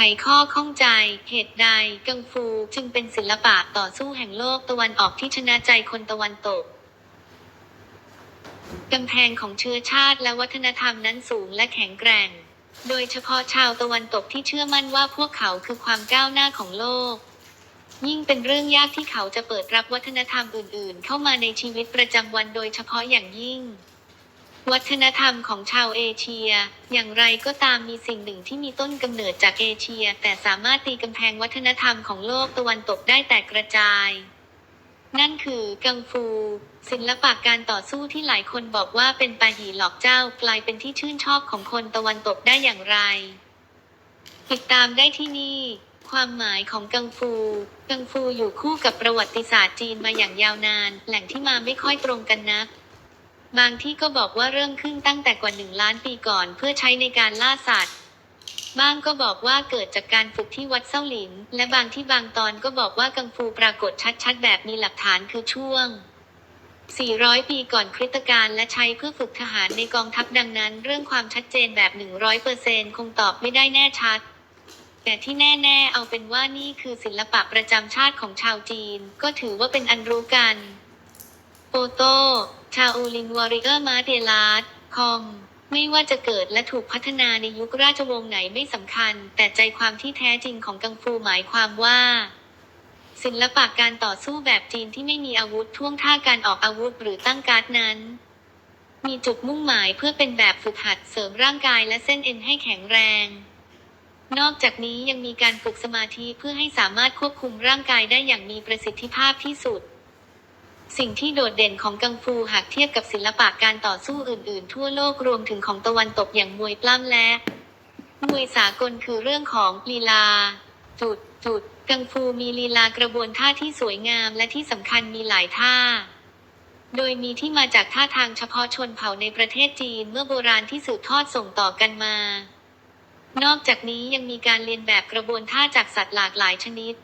ไข้อข้องใจ เหตุใด กังฟูจึงเป็นศิลปะต่อสู้แห่งโลกตะวันออกที่ชนะใจคนตะวันตกกำแพงของเชื้อชาติและวัฒนธรรมนั้นสูงและแข็งแกร่ง โดยเฉพาะชาวตะวันตกที่เชื่อมั่นว่าพวกเขาคือความก้าวหน้าของโลก ยิ่งเป็นเรื่องยากที่เขาจะเปิดรับวัฒนธรรมอื่นๆ เข้ามาในชีวิตประจำวันโดยเฉพาะอย่างยิ่ง วัฒนธรรมของชาวเอเชีย อย่างไรก็ตามมีสิ่งหนึ่งที่มีต้นกำเนิดจากเอเชีย แต่สามารถตีกำแพงวัฒนธรรมของโลกตะวันตกได้แตกกระจาย นั่นคือกังฟู ศิลปะการต่อสู้ที่หลายคนบอกว่าเป็นปาหีหลอกเจ้ากลายเป็นที่ชื่นชอบของคนตะวันตกได้อย่างไร ติดตามได้ที่นี่ความหมายของกังฟู กังฟูอยู่คู่กับประวัติศาสตร์จีนมาอย่างยาวนาน แหล่งที่มาไม่ค่อยตรงกันนัก บางที่ก็บอกว่าเริ่มขึ้นตั้งแต่กว่าหนึ่งล้านปีก่อนเพื่อใช้ในการล่าสัตว์ บางก็บอกว่าเกิดจากการฝึกที่วัดเส้าหลิน และบางที่บางตอนก็บอกว่ากังฟูปรากฏชัดๆ แบบมีหลักฐานคือช่วง 400 ปีก่อนคริสตกาลและใช้เพื่อฝึกทหารในกองทัพดังนั้น เรื่องความชัดเจนแบบ 100%คงตอบไม่ได้แน่ชัด แต่ที่แน่ๆ เอาเป็นว่านี่คือศิลปะประจำชาติของชาวจีน ก็ถือว่าเป็นอันรู้กัน โปโต ชาอูลินวอริเออร์มาเดลาร์คอมไม่ว่าจะเกิดและถูกพัฒนาในยุคราชวงศ์ไหนไม่สำคัญ แต่ใจความที่แท้จริงของกังฟูหมายความว่า ศิลปะการต่อสู้แบบจีนที่ไม่มีอาวุธท่วงท่าการออกอาวุธหรือตั้งการ์ดนั้น มีจุดมุ่งหมายเพื่อเป็นแบบฝึกหัดเสริมร่างกายและเส้นเอ็นให้แข็งแรง นอกจากนี้ยังมีการฝึกสมาธิเพื่อให้สามารถควบคุมร่างกายได้อย่างมีประสิทธิภาพที่สุด สิ่งที่โดดเด่นของกังฟูหากเทียบกับศิลปะการต่อสู้อื่นๆ ทั่วโลกรวมถึงของตะวันตกอย่างมวยปล้ำและ มวยสากลคือเรื่องของลีลา จุดจุดกังฟูมีลีลากระบวนท่าที่สวยงามและที่สำคัญมีหลายท่า โดยมีที่มาจากท่าทางเฉพาะชนเผ่าในประเทศจีนเมื่อโบราณที่สืบทอดส่งต่อกันมา นอกจากนี้ยังมีการเรียนแบบกระบวนท่าจากสัตว์หลากหลายชนิด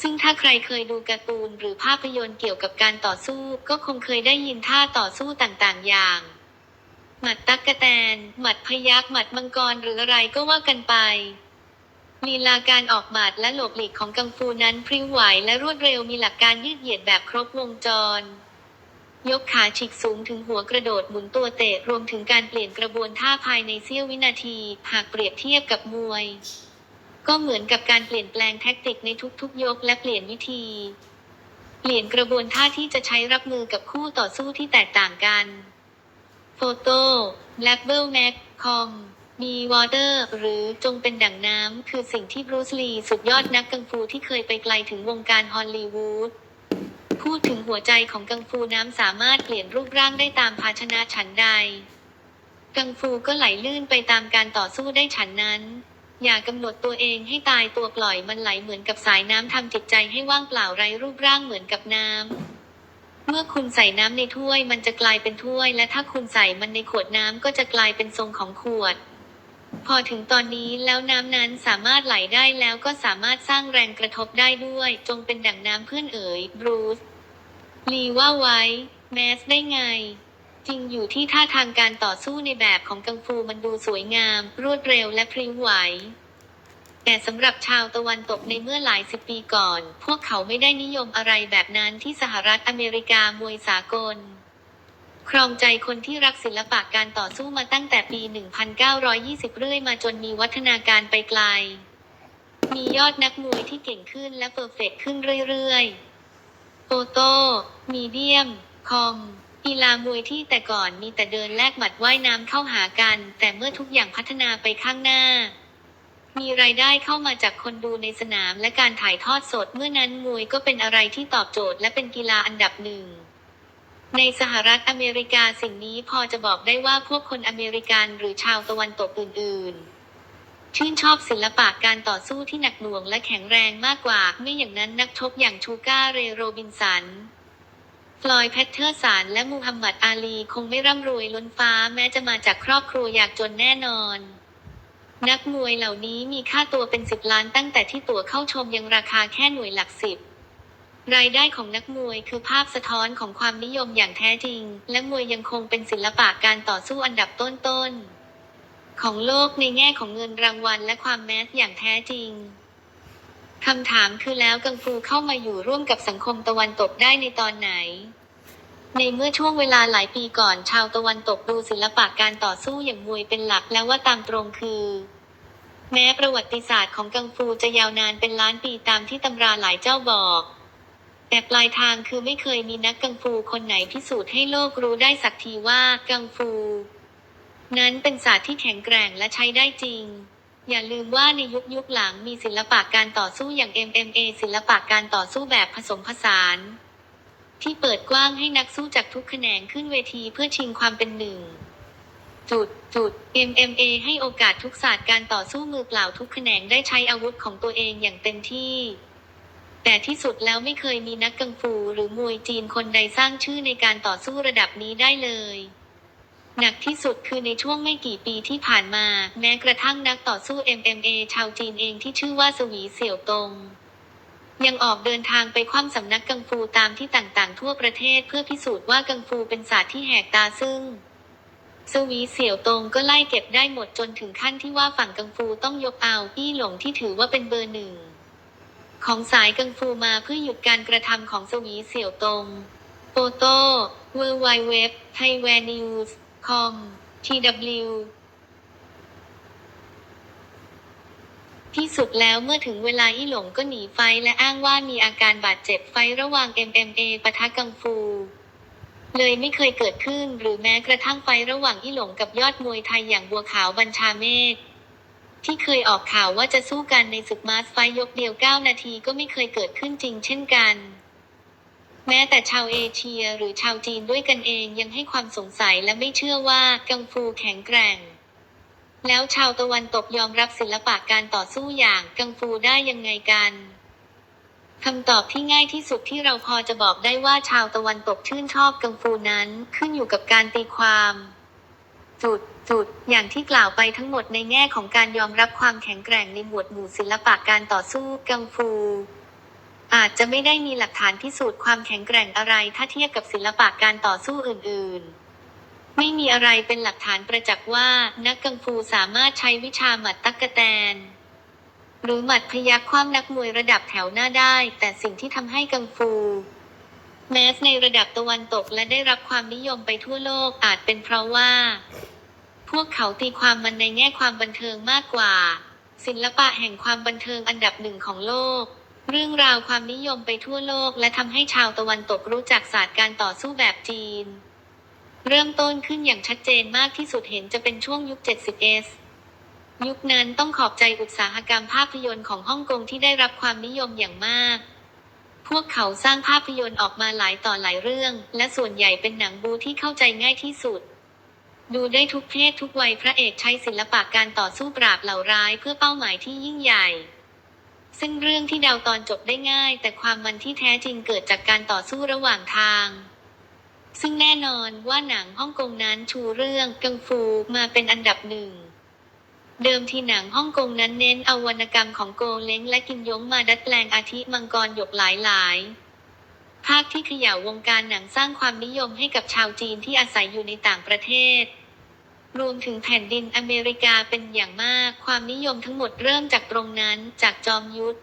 ซึ่งถ้าใครเคยดูการ์ตูนหรือภาพยนตร์เกี่ยวกับการต่อสู้ ก็คงเคยได้ยินท่าต่อสู้ต่างๆ อย่าง หมัดตักกะแตน หมัดพยักหมัดมังกรหรืออะไรก็ว่ากันไปลีลาการออกหมัดและหลบหลีกของกังฟูนั้นพริ้วไหวและรวดเร็วมีหลักการยืดเหยียดแบบครบวงจร ยกขาฉีกสูงถึงหัวกระโดดหมุนตัวเตะรวมถึงการเปลี่ยนกระบวนท่าภายในเสี้ยววินาที หากเปรียบเทียบกับมวย ก็เหมือนกับการเปลี่ยนแปลงแท็กติกในทุกๆ ยกและเปลี่ยนวิธี เปลี่ยนกระบวนท่าที่จะใช้รับมือกับคู่ต่อสู้ที่แตกต่างกันโฟโต้ Black b e l Mac คอมมีวอเตอร์ หรือจงเป็นดั่งน้ำ คือสิ่งที่บรูซลีสุดยอดนักกังฟูที่เคยไปไกลถึงวงการฮอลลีวูดพูดถึงหัวใจของกังฟูน้ำสามารถเปลี่ยนรูปร่างได้ตามภาชนะฉันใด กังฟูก็ไหลลื่นไปตามการต่อสู้ได้ฉันนั้น อย่ากำหนดตัวเองให้ตายตัวปล่อยมันไหลเหมือนกับสายน้ำทำจิตใจให้ว่างเปล่าไร้รูปร่างเหมือนกับน้ำ เมื่อคุณใส่น้ำในถ้วยมันจะกลายเป็นถ้วย และถ้าคุณใส่มันในขวดน้ำก็จะกลายเป็นทรงของขวด พอถึงตอนนี้แล้วน้ำนั้นสามารถไหลได้แล้วก็สามารถสร้างแรงกระทบได้ด้วย จงเป็นดั่งน้ำเพื่อนเอ๋ยบรูซลีว่าไว้ แมสได้ไง จริงอยู่ที่ท่าทางการต่อสู้ในแบบของกังฟูมันดูสวยงาม รวดเร็วและพริ้วไหว แต่สำหรับชาวตะวันตกในเมื่อหลายสิบปีก่อน พวกเขาไม่ได้นิยมอะไรแบบนั้นที่สหรัฐอเมริกามวยสากล ครองใจคนที่รักศิลปะการต่อสู้มาตั้งแต่ปี 1920 เรื่อยมาจนมีวัฒนาการไปไกล มียอดนักมวยที่เก่งขึ้นและเปอร์เฟกขึ้นเรื่อยๆโปโต้มีเดียม คอม กีฬามวยที่แต่ก่อนมีแต่เดินแลกหมัดว่ายน้ำเข้าหากัน แต่เมื่อทุกอย่างพัฒนาไปข้างหน้า มีรายได้เข้ามาจากคนดูในสนามและการถ่ายทอดสด เมื่อนั้นมวยก็เป็นอะไรที่ตอบโจทย์และเป็นกีฬาอันดับหนึ่ง ในสหรัฐอเมริกาสิ่งนี้พอจะบอกได้ว่าพวกคนอเมริกันหรือชาวตะวันตกอื่น ๆชื่นชอบศิลปะการต่อสู้ที่หนักหน่วงและแข็งแรงมากกว่า ไม่อย่างนั้นนักชกอย่างชูการ์เรโรบินสัน ลอยแพทเทอร์สันและมูฮัมหมัดอาลีคงไม่ร่ำรวยล้นฟ้าแม้จะมาจากครอบครัวยากจนแน่นอน นักมวยเหล่านี้มีค่าตัวเป็นสิบล้านตั้งแต่ที่ตั๋วเข้าชมยังราคาแค่หน่วยหลักสิบรายได้ของนักมวยคือภาพสะท้อนของความนิยมอย่างแท้จริง และมวยยังคงเป็นศิลปะการต่อสู้อันดับต้นๆของโลกในแง่ของเงินรางวัลและความแมสอย่างแท้จริงคำถามคือแล้วกังฟูเข้ามาอยู่ร่วมกับสังคมตะวันตกได้ในตอนไหน ในเมื่อช่วงเวลาหลายปีก่อนชาวตะวันตกดูศิลปะการต่อสู้อย่างมวยเป็นหลักแล้วว่าตามตรงคือ แม้ประวัติศาสตร์ของกังฟูจะยาวนานเป็นล้านปีตามที่ตำราหลายเจ้าบอก แต่ปลายทางคือไม่เคยมีนักกังฟูคนไหนพิสูจน์ให้โลกรู้ได้สักทีว่ากังฟู นั้นเป็นศาสตร์ที่แข็งแกร่งและใช้ได้จริงอย่าลืมว่าในยุคยุคหลังมีศิลปะการต่อสู้อย่าง MMA ศิลปะการต่อสู้แบบผสมผสาน ที่เปิดกว้างให้นักสู้จากทุกแขนงขึ้นเวทีเพื่อชิงความเป็นหนึ่ง จุดจุด MMA ให้โอกาสทุกศาสตร์การต่อสู้มือเปล่าทุกแขนงได้ใช้อาวุธของตัวเองอย่างเต็มที่ แต่ที่สุดแล้วไม่เคยมีนักกังฟูหรือมวยจีนคนใดสร้างชื่อในการต่อสู้ระดับนี้ได้เลยหนักที่สุดคือในช่วงไม่กี่ปีที่ผ่านมา แม้กระทั่งนักต่อสู้ MMA ชาวจีนเองที่ชื่อว่าสวีเสี่ยวตง ยังออกเดินทางไปคว่ำสำนักกังฟูตามที่ต่างๆ ทั่วประเทศเพื่อพิสูจน์ว่ากังฟูเป็นศาสตร์ที่แหกตาซึ่งสวีเสี่ยวตงก็ไล่เก็บได้หมดจนถึงขั้นที่ว่าฝั่งกังฟูต้องยกเอาอี้หลงที่ถือว่าเป็นเบอร์หนึ่ง ของสายกังฟูมาเพื่อหยุดการกระทำของสวีเสี่ยวตงโฟโต้ w w w t h a i w a n e w s com tw ที่ ที่สุดแล้วเมื่อถึงเวลาอี้หลงก็หนีไฟและอ้างว่ามีอาการบาดเจ็บไฟระหว่าง MMA ปะทะกังฟู เลยไม่เคยเกิดขึ้นหรือแม้กระทั่งไฟระหว่างอี้หลงกับยอดมวยไทยอย่างบัวขาวบัญชาเมฆที่เคยออกข่าวว่าจะสู้กันในศึกมาสไฟยกเดียว 9 นาทีก็ไม่เคยเกิดขึ้นจริงเช่นกัน แม้แต่ชาวเอเชียหรือชาวจีนด้วยกันเองยังให้ความสงสัยและไม่เชื่อว่ากังฟูแข็งแกร่ง แล้วชาวตะวันตกยอมรับศิลปะการต่อสู้อย่างกังฟูได้ยังไงกันคำตอบที่ง่ายที่สุดที่เราพอจะบอกได้ว่าชาวตะวันตกชื่นชอบกังฟูนั้น ขึ้นอยู่กับการตีความ จุดจุดอย่างที่กล่าวไปทั้งหมดในแง่ของการยอมรับความแข็งแกร่งในหมวดหมู่ศิลปะการต่อสู้กังฟู อาจจะไม่ได้มีหลักฐานพิสูจน์ความแข็งแกร่งอะไรถ้าเทียบกับศิลปะการต่อสู้อื่น ๆ ไม่มีอะไรเป็นหลักฐานประจักษ์ว่านักกังฟูสามารถใช้วิชาหมัดตักกะแตน หรือหมัดพยักคว่ำนักมวยระดับแถวหน้าได้ แต่สิ่งที่ทำให้กังฟู แม้ในระดับตะวันตกและได้รับความนิยมไปทั่วโลกอาจเป็นเพราะว่า พวกเขาตีความมันในแง่ความบันเทิงมากกว่า ศิลปะแห่งความบันเทิงอันดับหนึ่งของโลกเรื่องราวความนิยมไปทั่วโลกและทำให้ชาวตะวันตกรู้จักศาสตร์การต่อสู้แบบจีน เริ่มต้นขึ้นอย่างชัดเจนมากที่สุดเห็นจะเป็นช่วงยุค 70s ยุคนั้นต้องขอบใจอุตสาหกรรมภาพยนตร์ของฮ่องกงที่ได้รับความนิยมอย่างมาก พวกเขาสร้างภาพยนตร์ออกมาหลายต่อหลายเรื่อง และส่วนใหญ่เป็นหนังบูที่เข้าใจง่ายที่สุด ดูได้ทุกเพศทุกวัยพระเอกใช้ศิลปะการต่อสู้ปราบเหล่าร้ายเพื่อเป้าหมายที่ยิ่งใหญ่ ซึ่งเรื่องที่เดาตอนจบได้ง่าย แต่ความมันที่แท้จริงเกิดจากการต่อสู้ระหว่างทาง ซึ่งแน่นอนว่าหนังฮ่องกงนั้นชูเรื่องกังฟูมาเป็นอันดับหนึ่ง เดิมทีหนังฮ่องกงนั้นเน้นเอาวรรณกรรมของโกเล้งและกิมยงมาดัดแปลงอาทิมังกรหยกหลายหลายๆภาคที่ขย่าวงการหนังสร้างความนิยมให้กับชาวจีนที่อาศัยอยู่ในต่างประเทศ รวมถึงแผ่นดินอเมริกาเป็นอย่างมาก ความนิยมทั้งหมดเริ่มจากตรงนั้นจากจอมยุทธ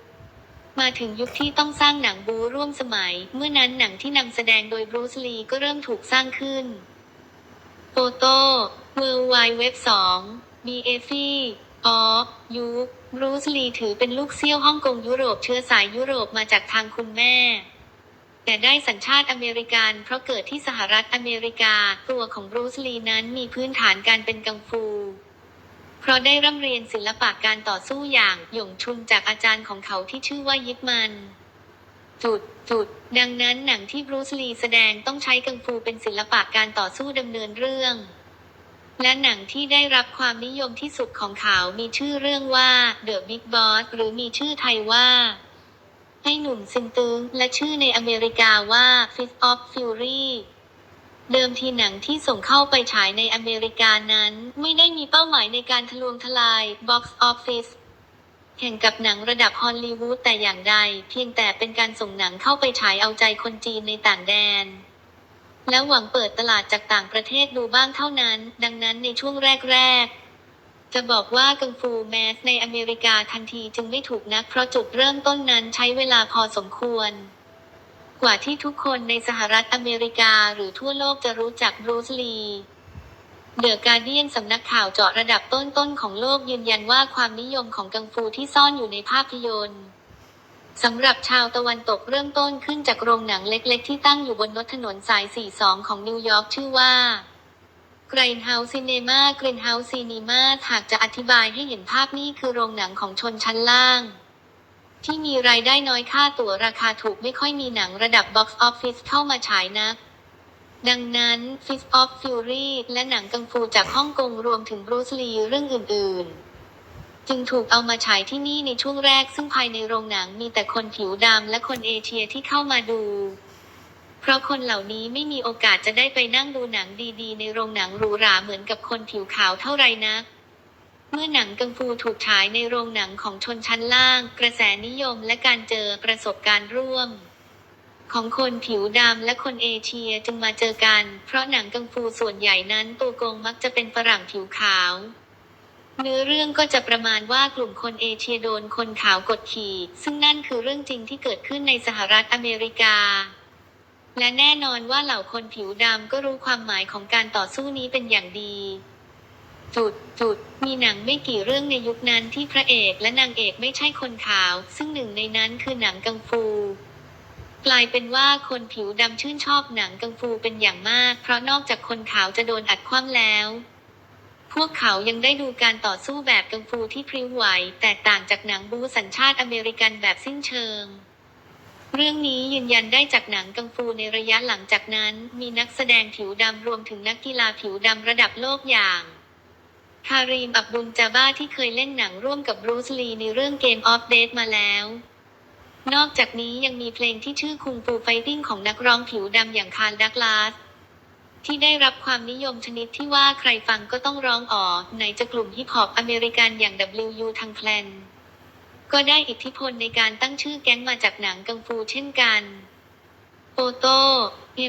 มาถึงยุคที่ต้องสร้างหนังบูร่วมสมัย เมื่อนั้นหนังที่นำแสดงโดยบรูซลีก็เริ่มถูกสร้างขึ้นโฟโต้เวอร์ไวเว็บสองบีเอฟีออยุคบรูซลีถือเป็นลูกเซี่ยวฮ่องกงยุโรปเชื้อสายยุโรปมาจากทางคุณแม่ แต่ได้สัญชาติอเมริกันเพราะเกิดที่สหรัฐอเมริกา ตัวของบรูซลีนั้นมีพื้นฐานการเป็นกังฟู เพราะได้ร่ำเรียนศิลปะการต่อสู้อย่างหยงชุนจากอาจารย์ของเขาที่ชื่อว่ายิปมันจุดจุดดังนั้นหนังที่บรูซลีแสดงต้องใช้กังฟูเป็นศิลปะการต่อสู้ดำเนินเรื่อง และหนังที่ได้รับความนิยมที่สุดของเขา มีชื่อเรื่องว่า The Big Boss หรือมีชื่อไทยว่าให้หนุ่มซินตึงและชื่อในอเมริกาว่า Fist of Fury เดิมทีหนังที่ส่งเข้าไปฉายในอเมริกานั้น ไม่ได้มีเป้าหมายในการทะลวงทลาย Box Office แข่งกับหนังระดับฮอลลีวูดแต่อย่างใด เพียงแต่เป็นการส่งหนังเข้าไปฉายเอาใจคนจีนในต่างแดน และหวังเปิดตลาดจากต่างประเทศดูบ้างเท่านั้น ดังนั้นในช่วงแรก ๆ จะบอกว่ากังฟูแมสในอเมริกาทันทีจึงไม่ถูกนักเพราะจุดเริ่มต้นนั้นใช้เวลาพอสมควร กว่าที่ทุกคนในสหรัฐอเมริกาหรือทั่วโลกจะรู้จักบรูซลีเดอะการเดียนสำนักข่าวเจาะระดับต้นๆของโลกยืนยันว่าความนิยมของกังฟูที่ซ่อนอยู่ในภาพยนตร์สำหรับชาวตะวันตกเริ่มต้นขึ้นจากโรงหนังเล็กๆ ที่ตั้งอยู่บนรถนนสาย 42 ของนิวยอร์กชื่อว่า g r i n d h o u s e Cinema g r i n d h o u s e Cinema หากจะอธิบายให้เห็นภาพนี่คือโรงหนังของชนชั้นล่าง ที่มีรายได้น้อยค่าตั๋วราคาถูกไม่ค่อยมีหนังระดับ Box Office เข้ามาฉายนัก ดังนั้น Fist of Fury และหนังกังฟูจากฮ่องกงรวมถึงบรูซลีเรื่องอื่น ๆ จึงถูกเอามาฉายที่นี่ในช่วงแรกซึ่งภายในโรงหนังมีแต่คนผิวดำและคนเอเชียที่เข้ามาดู เพราะคนเหล่านี้ไม่มีโอกาสจะได้ไปนั่งดูหนังดีๆ ในโรงหนังหรูหราเหมือนกับคนผิวขาวเท่าไรนัก เมื่อหนังกังฟูถูกฉายในโรงหนังของชนชั้นล่าง กระแสนิยมและการเจอประสบการณ์ร่วม ของคนผิวดำและคนเอเชียจึงมาเจอกัน เพราะหนังกังฟูส่วนใหญ่นั้นตัวโกงมักจะเป็นฝรั่งผิวขาว เนื้อเรื่องก็จะประมาณว่ากลุ่มคนเอเชียโดนคนขาวกดขี่ ซึ่งนั่นคือเรื่องจริงที่เกิดขึ้นในสหรัฐอเมริกาและแน่นอนว่าเหล่าคนผิวดำก็รู้ความหมายของการต่อสู้นี้เป็นอย่างดี จุดจุดมีหนังไม่กี่เรื่องในยุคนั้นที่พระเอกและนางเอกไม่ใช่คนขาว ซึ่งหนึ่งในนั้นคือหนังกังฟูกลายเป็นว่าคนผิวดำชื่นชอบหนังกังฟูเป็นอย่างมาก เพราะนอกจากคนขาวจะโดนอัดคว่ำแล้ว พวกเขายังได้ดูการต่อสู้แบบกังฟูที่พริ้วไหว แตกต่างจากหนังบูสัญชาติอเมริกันแบบสิ้นเชิง เรื่องนี้ยืนยันได้จากหนังกังฟูในระยะหลังจากนั้น มีนักแสดงผิวดำรวมถึงนักกีฬาผิวดำระดับโลกอย่าง คารีมอับดุลจาบ้าที่เคยเล่นหนังร่วมกับบรูซลีในเรื่องเกมออฟเด e มาแล้ว นอกจากนี้ยังมีเพลงที่ชื่อคุงฟูไฟติ้งของนักร้องผิวดำอย่างคาร์ดักลาส ที่ได้รับความนิยมชนิดที่ว่าใครฟังก็ต้องร้องอ๋อไหนจะกลุ่มฮิปฮอปอเมริกันอย่าง W.U. ทางแคลนก็ได้อิทธิพลในการตั้งชื่อแก๊งมาจากหนังกังฟูเช่นกัน โ o โต้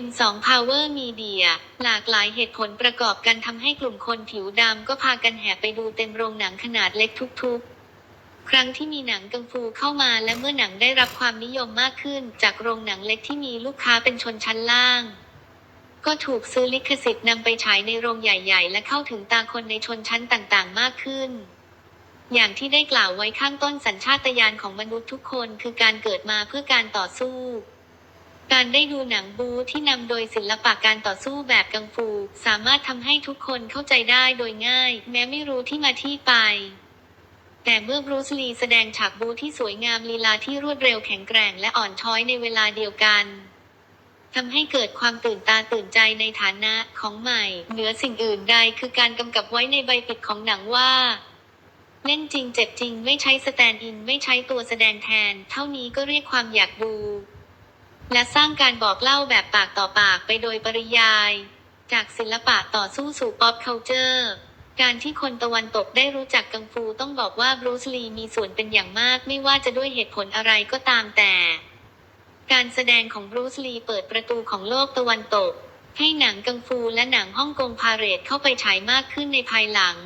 M2 Power Media หลากหลายเหตุผลประกอบกันทำให้กลุ่มคนผิวดำก็พากันแห่ไปดูเต็มโรงหนังขนาดเล็กทุกๆ ครั้งที่มีหนังกังฟูเข้ามาและเมื่อหนังได้รับความนิยมมากขึ้น จากโรงหนังเล็กที่มีลูกค้าเป็นชนชั้นล่าง ก็ถูกซื้อลิขสิทธิ์นำไปฉายในโรงใหญ่ๆ และเข้าถึงตาคนในชนชั้นต่างๆ มากขึ้นอย่างที่ได้กล่าวไว้ข้างต้นสัญชาตญาณของมนุษย์ทุกคนคือการเกิดมาเพื่อการต่อสู้ การได้ดูหนังบูที่นำโดยศิลปะการต่อสู้แบบกังฟู สามารถทำให้ทุกคนเข้าใจได้โดยง่าย แม้ไม่รู้ที่มาที่ไป แต่เมื่อบรูซลีแสดงฉากบูที่สวยงามลีลาที่รวดเร็วแข็งแกร่งและอ่อนช้อยในเวลาเดียวกันทำให้เกิดความตื่นตาตื่นใจในฐานะของใหม่ เหนือสิ่งอื่นใดคือการกำกับไว้ในใบปิดของหนังว่าเล่นจริงเจ็บจริงไม่ใช้สแตนด์อินไม่ใช้ตัวแสดงแทน เท่านี้ก็เรียกความอยากดู และสร้างการบอกเล่าแบบปากต่อปากไปโดยปริยาย จากศิลปะต่อสู้สู่ป๊อปเคานเจอร์การที่คนตะวันตกได้รู้จักกังฟูต้องบอกว่าบรูซลีมีส่วนเป็นอย่างมากไม่ว่าจะด้วยเหตุผลอะไรก็ตามแต่ การแสดงของบรูซลีเปิดประตูของโลกตะวันตก ให้หนังกังฟูและหนังฮ่องกงพาเรดเข้าไปฉายมากขึ้นในภายหลัง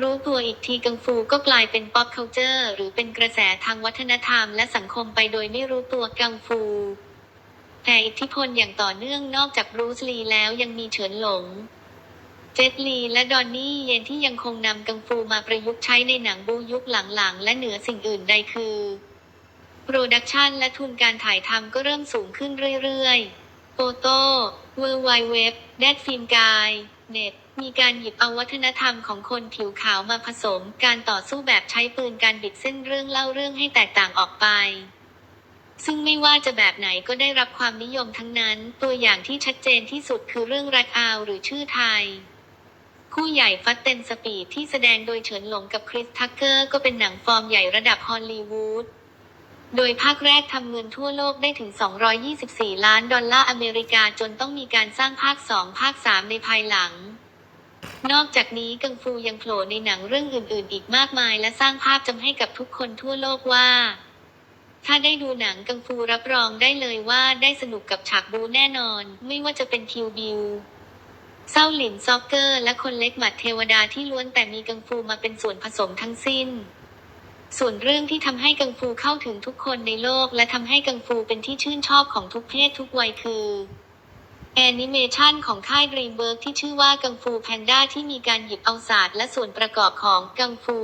รู้ตัวอีกทีกังฟูก็กลายเป็นป๊อปเคาเจอร์หรือเป็นกระแสทางวัฒนธรรมและสังคมไปโดยไม่รู้ตัวกังฟูแต่อิทธิพลอย่างต่อเนื่องนอกจากบรูซลีแล้วยังมีเฉินหลง เจ็ตลีและดอนนี่เยนที่ยังคงนำกังฟูมาประยุกต์ใช้ในหนังบูยุคหลังๆ และเหนือสิ่งอื่นใดคือโปรดักชันและทุนการถ่ายทำก็เริ่มสูงขึ้นเรื่อยๆโฟโต้เวอร์ไวเว็บแดดฟิล์มกาย เน็ต มีการหยิบเอาวัฒนธรรมของคนผิวขาวมาผสม การต่อสู้แบบใช้ปืนการบิดเส้นเรื่องเล่าเรื่องให้แตกต่างออกไป ซึ่งไม่ว่าจะแบบไหนก็ได้รับความนิยมทั้งนั้น ตัวอย่างที่ชัดเจนที่สุดคือเรื่องรักอาวหรือชื่อไทยคู่ใหญ่ฟัดเต็มสปีดที่แสดงโดยเฉินหลงกับคริสทักเกอร์ก็เป็นหนังฟอร์มใหญ่ระดับฮอลลีวูด โดยภาคแรกทำเงินทั่วโลกได้ถึง 224 ล้านดอลลาร์อเมริกาจนต้องมีการสร้างภาค 2 ภาค 3 ในภายหลัง นอกจากนี้กังฟูยังโผล่ในหนังเรื่องอื่นๆ อีกมากมาย และสร้างภาพจำให้กับทุกคนทั่วโลกว่า ถ้าได้ดูหนังกังฟูรับรองได้เลยว่าได้สนุกกับฉากบูแน่นอน ไม่ว่าจะเป็นคิวบิวเศร้าหลินซอกเกอร์ และคนเล็กหมัดเทวดาที่ล้วนแต่มีกังฟูมาเป็นส่วนผสมทั้งสิ้น ส่วนเรื่องที่ทำให้กังฟูเข้าถึงทุกคนในโลก และทำให้กังฟูเป็นที่ชื่นชอบของทุกเพศทุกวัยคือแอนิเมชันของค่าย Dreamworks ที่ชื่อว่ากังฟูแพนด้าที่มีการหยิบเอาศาสตร์และส่วนประกอบของกังฟู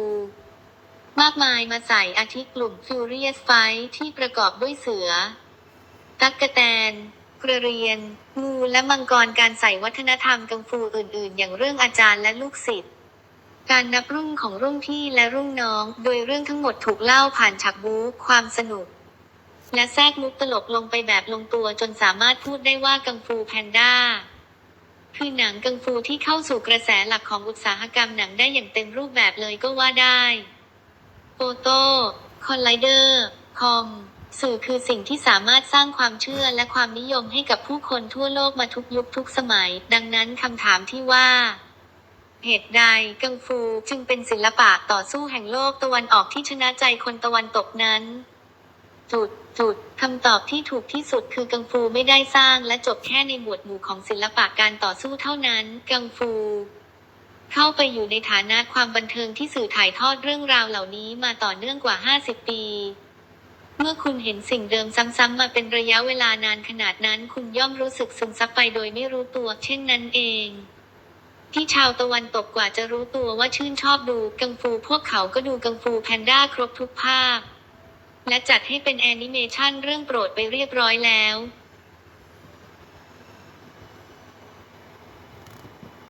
มากมายมาใส่อาทิกลุ่ม Furious Fight ที่ประกอบด้วยเสือ ตักกะแตนกระเรียน งูและมังกรการใส่วัฒนธรรมกังฟูอื่น ๆ อย่างเรื่องอาจารย์และลูกศิษย์ การนับรุ่นของรุ่นพี่และรุ่นน้อง โดยเรื่องทั้งหมดถูกเล่าผ่านฉากบู๊ความสนุก และแทรกมุกตลกลงไปแบบลงตัวจนสามารถพูดได้ว่ากังฟูแพนด้า คือหนังกังฟูที่เข้าสู่กระแสหลักของอุตสาหกรรมหนังได้อย่างเต็มรูปแบบเลยก็ว่าได้โฟโต้คอลไลเดอร์คอมสื่อคือสิ่งที่สามารถสร้างความเชื่อและความนิยมให้กับผู้คนทั่วโลกมาทุกยุคทุกสมัย ดังนั้นคำถามที่ว่า เหตุใดกังฟูจึงเป็นศิลปะต่อสู้แห่งโลกตะวันออกที่ชนะใจคนตะวันตกนั้น จุดจุดคำตอบที่ถูกที่สุดคือกังฟูไม่ได้สร้างและจบแค่ในหมวดหมู่ของศิลปะการต่อสู้เท่านั้น กังฟู เข้าไปอยู่ในฐานะความบันเทิงที่สื่อถ่ายทอดเรื่องราวเหล่านี้มาต่อเนื่องกว่า 50 ปี เมื่อคุณเห็นสิ่งเดิมซ้ำๆมาเป็นระยะเวลานานขนาดนั้น คุณย่อมรู้สึกซึมซับไปโดยไม่รู้ตัว เช่นนั้นเอง ที่ชาวตะวันตกกว่าจะรู้ตัวว่าชื่นชอบดูกังฟูพวกเขาก็ดูกังฟูแพนด้าครบทุกภาค และจัดให้เป็นแอนิเมชันเรื่องโปรดไปเรียบร้อยแล้ว